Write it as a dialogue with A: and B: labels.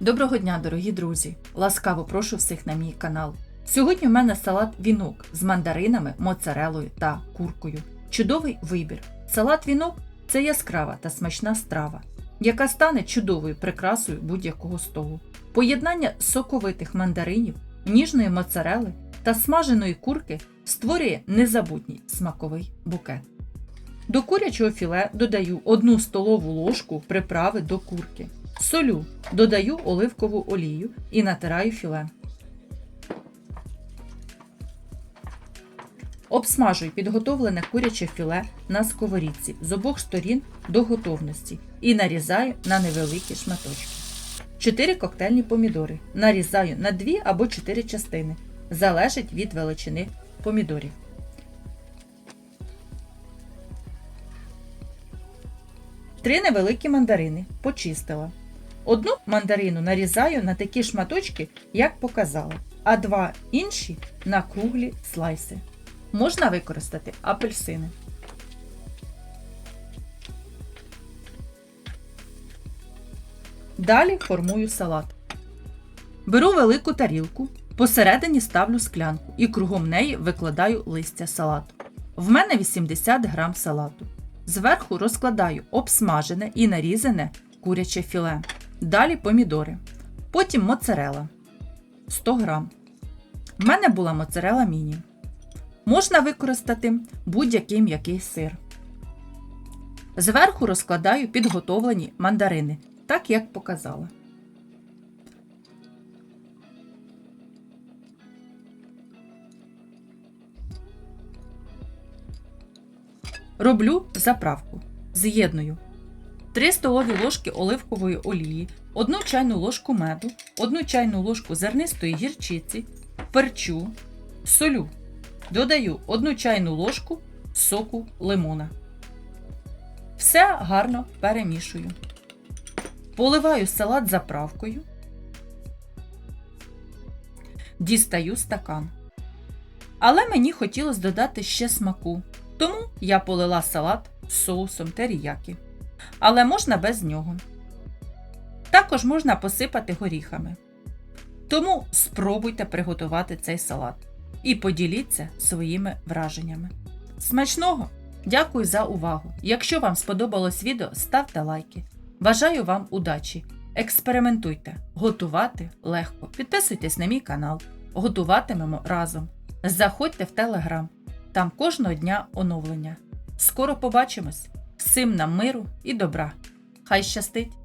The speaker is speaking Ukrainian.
A: Доброго дня, дорогі друзі! Ласкаво прошу всіх на мій канал. Сьогодні в мене салат вінок з мандаринами, моцарелою та куркою. Чудовий вибір. Салат вінок це яскрава та смачна страва, яка стане чудовою прикрасою будь-якого столу. Поєднання соковитих мандаринів, ніжної моцарели та смаженої курки створює незабутній смаковий букет. До курячого філе додаю 1 столову ложку приправи до курки. Солю, додаю оливкову олію і натираю філе. Обсмажую підготовлене куряче філе на сковорідці з обох сторін до готовності і нарізаю на невеликі шматочки. 4 коктейльні помідори нарізаю на 2 або 4 частини. Залежить від величини помідорів. Три невеликі мандарини почистила. Одну мандарину нарізаю на такі шматочки, як показала, а два інші на круглі слайси. Можна використати апельсини. Далі формую салат. Беру велику тарілку, посередині ставлю склянку і кругом неї викладаю листя салату. В мене 80 грам салату. Зверху розкладаю обсмажене і нарізане куряче філе. Далі помідори. Потім моцарела 100 грам. В мене була моцарела міні. Можна використати будь-який м'який сир. Зверху розкладаю підготовлені мандарини, так як показала. Роблю заправку. З'єдную 3 столові ложки оливкової олії, 1 чайну ложку меду, 1 чайну ложку зернистої гірчиці, перчу, солю. Додаю 1 чайну ложку соку лимона. Все гарно перемішую. Поливаю салат заправкою. Дістаю стакан. Але мені хотілося додати ще смаку, тому я полила салат соусом теріякі. Але можна без нього. Також можна посипати горіхами. Тому спробуйте приготувати цей салат і поділіться своїми враженнями. Смачного! Дякую за увагу! Якщо вам сподобалось відео, ставте лайки. Бажаю вам удачі! Експериментуйте, готувати легко. Підписуйтесь на мій канал. Готуватимемо разом. Заходьте в телеграм. Там кожного дня оновлення. Скоро побачимось! Всім нам миру і добра! Хай щастить!